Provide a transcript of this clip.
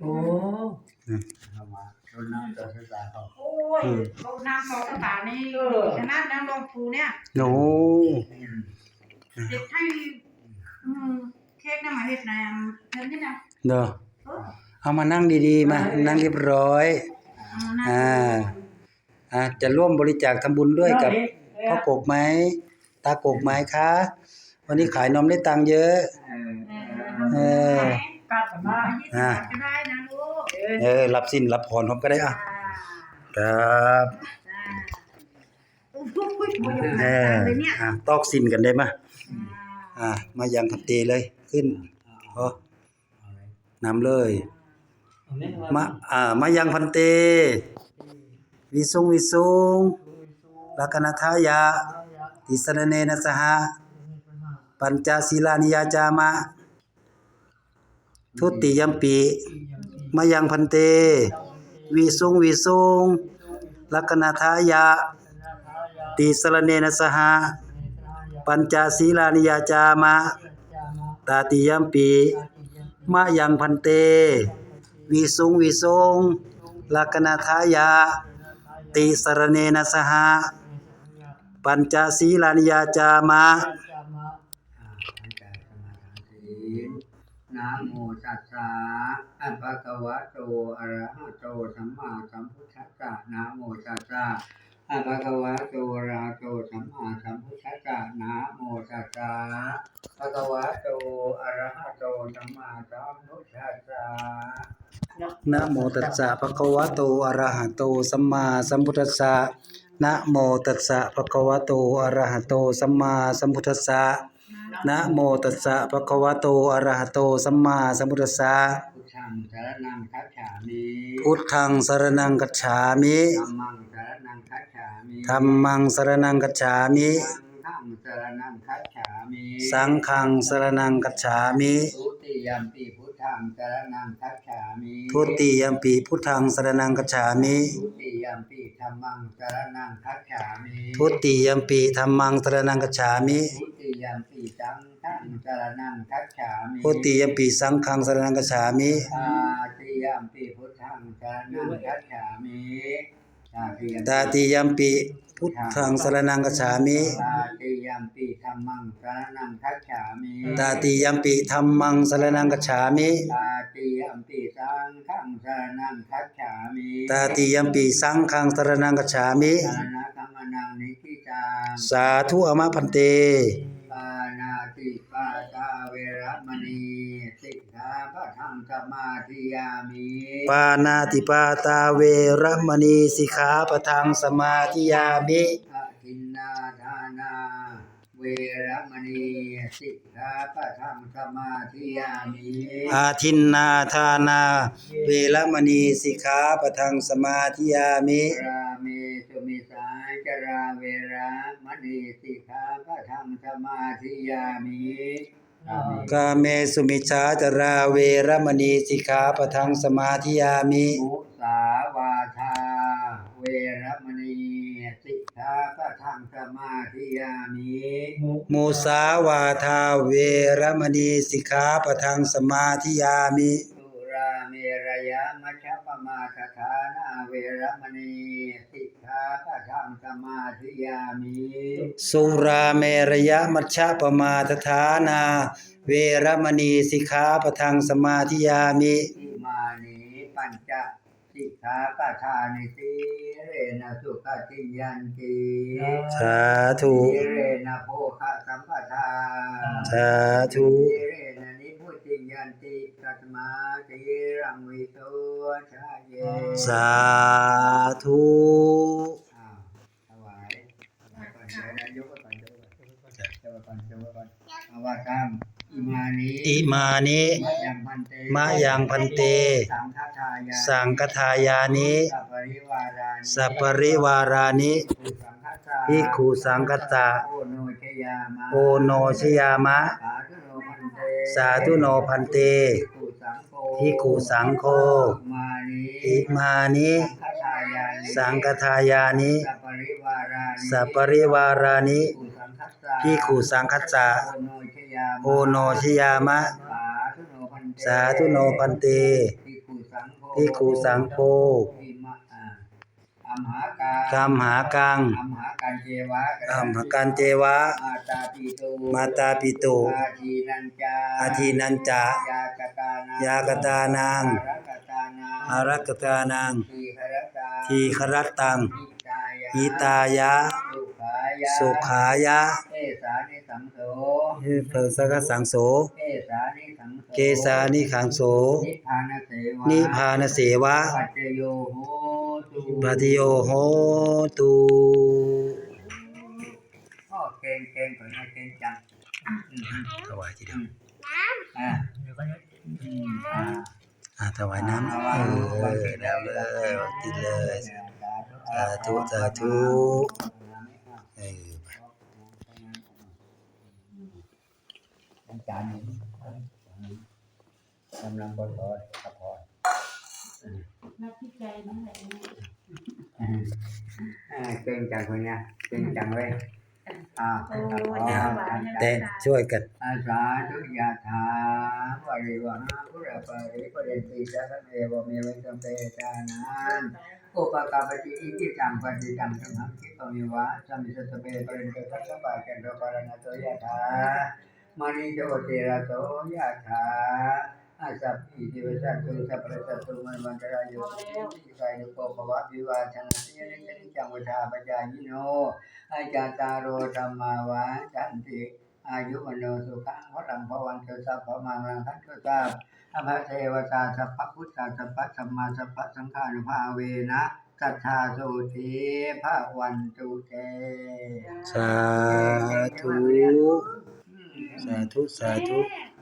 โอ้เข้ามาโดนน้ำต่อสายตาเขาโอ้ยเขาน้ำสองสถานีชนะน้ำรองครูเนี่ยโอ้เด็กให้อืมเค้กน้ำมาเห็ดนามเพิ่นนี่นะเด้อเออเอามานั่งดีๆมา นั่งเรียบร้อยเอาน้ำอ่า อะจะร่วมบริจาคทำบุญด้วยกับเอพ่อกกไหม ตากกไหมคะ วันนี้ขายนมได้ตังค์เยอะ เออ เออกลับมายี่สิบบาทก็ได้นะลูกเออรับสินรับพรผมก็ได้อะจ้าครับจ้าโอ้โหโมยเออเลยเนี่ยอะตอกสินกันได้ไหมยอ่าอะมายังพันเตเลยขึ้นพอเอาเลยนำเลย มาอ่ามายังพันเต วิสุงวิสุงลักนัทายะติสรเนนะสหะปัญจศีลานิยาจามะ ทุติยัมปิมายังพันเตวิสุงวิสุงลักนัทายะติสรเนนะสหะปัญจศีลานิยาจามะ ตาติยัมปิมายังพันเตวิสุงวิสุงลักนัทายะ ติสรเนนะสหะปัญจศีลานิยาจามะ อ่าหลังจากสมาทานศีล นะโมตัสสะอะภะคะวะโต อะระหะโต สัมมาสัมพุทธัสสะนะโมตัสสะอะภะคะวะโตอะระหะโตสัมมาสัมพุทธัสสะนะโมตัสสะภะคะวะโตอะระหะโตสัมมาสัมพุทธัสสะนะโมตัสสะภะคะวะโตอะระหะโตสัมมาสัมพุทธัสสะนะโมตัสสะภะคะวะโตอะระหะโตสัมมาสัมพุทธัสสะ นะโมตัสสะภะคะวะโตอะระหะโตสัมมาสัมพุทธัสสะพุทธังสารนังคัจฉามิพุทธังสรนังกัจฉามิธัมมังสารนังคัจฉามิธัมมังสรนังกัจฉามิสังฆังสารนังคัจฉามิสังฆังสรนังกัจฉามิทุติยัมปีพุทธังสารนังคัจฉามิทุติยัมปิพุทธังสรนังกัจฉามิทุติยัมปีธัมมังสารนังคัจฉามิทุติยัมปิธัมมังสรนังกัจฉามิทุติ ยัมปีสังฆังสารนังคัจฉามิทุติยัมปิสังฆังสรนังกัจฉามิตาติยัมปีพุทธังสารนังคัจฉามิตาติยัมปีตาติยัมปิพุทธังสรนังกัจฉามิตาติยัมปีธัมมังสารนังคัจฉามิตาติยัมปิธัมมังสรนังกัจฉามิตาติยัมปีสังฆังสารนังคัจฉามิตาติยัมปิสังฆังสรนังกัจฉามิสารณธรรมนังนิกิจาสาธุอมะพันเต สมาธิยามิปานาติปาตาเวระมณีสิกขาปะทังสมาธิยามิอะทินนาทานา เวรมณีสิกขาปะทังสมาธิยามิอาทินนาทานา เวระมณีสิกขาปะทังสมาธิยามิราเมสุมิสาจราเวระมณีสิกขาปะทังสมาธิยามิอามิ กาเมสุมิชาจาราเวระมณีสิกขาปะทังสมาธิยามิมุสาวาทาเวรมณีสิกขาปะทังสมาธิยามิมุสาวาทาเวระมณีสิกขาปะทังสมาธิยามิสุราเมรยะมัชฌป มาทฐานา เวรมณีสิกขาปะทังสมาธิยามิสุราเมรยะมัชฌะปมาทฐานาเวระมณีสิกขาปะทังสมาธิยามิอิมานิปัญจสิกขาปะทานิสีเรนะสุขติยันติสาธุ สีเรนะโภคะสัมปทาสาธุ สีเรนะนิพุติยันติตัต มาสีรังวิโตชาเยสาธุอ้าวถวายถวายก่อนเดี๋ยวนะยกไว้ก่อนยกไว้ก่อนยกไว้ก่อนยกไว้ก่อนเอาว่าตามอิมานิอิมานิมะยังพันเตมะยังพันเต สังฆทายาสังฆทายานิสัพปริวารานิสัพปริวารานิภิกขุสังฆตาโอโนชยามะโอโนชยามะ สาธุโนพันเตสาธุโนพันเต ภิกขุสังโฆ ภิกขุสังโฆมานิอิมานิสังฆทายานิสังฆทายานิสัพปริวารานิสัพปริวารานิภิกขุสังฆสาภิกขุสังคัสสะโอโนชยามะโอโนชยามะสาธุโนพันเตสาธุโนพันเตภิกขุภิกขุสังโฆอิมะอ่าอัมหากังกัมหากังอัมหากันเจวะอัมหากันเจวะมาตาปิตุมาตาปิตุอาทีนันจาอาทีนันจา ยากตานังยากตานังอารักตานังอารักตานังทีครตาทีครัตตังอิตายะอิตายะสุขายะสุขายะเอสานิสังโสเอเพิสกสังโสเอสานิสังโส เกสานิขังโส นิพพานเสวะนิพพานเสวะปัจจโยโหตุปฏิโยโหตุพ่อเก่งเก่งคนนี้เก่งจังอืมถวายทีเดียว อ่าอืมอ่า อ่า ถวายน้ำเออแล้วเลยกินเลยสาธุสาธุเอออาจารย์กำลังบนรถกระพอนักที่ใจนั่นแหละเก่งจังคนเนี้ยเก่งจังเลย อาโอ้กระพยจะอหวานเต้นช่วยกันอาสาธุยาถาวริวหาภุระปริปเรนติสารเนวเมวิสัมเปตานันโอปกาปฏิอิทิตังปฏิตังสัมหังคิปมิวะสัมมิสตเปปเรนเตทัสสะปะกันโรปารณะโตยะถามณิโตเตระโตยะถา อาสัพพิติวสัตตุสัพพะสัตตุมันมันตรายโยติกายโกภวะวิวาชนะสิยนิจจังวชาปจายิโนอาจาตารโรธรรมาวาจันติอายุวันโนสุขังพลังพวันเตสัพพมังรังคันตุตาอภเทวตาสัพพพุทธาสัพพสัมมาสัพพสังฆานุภาเวนะสัทธาสุทีพระวันตุเตสาธุสาธุสาธุแม่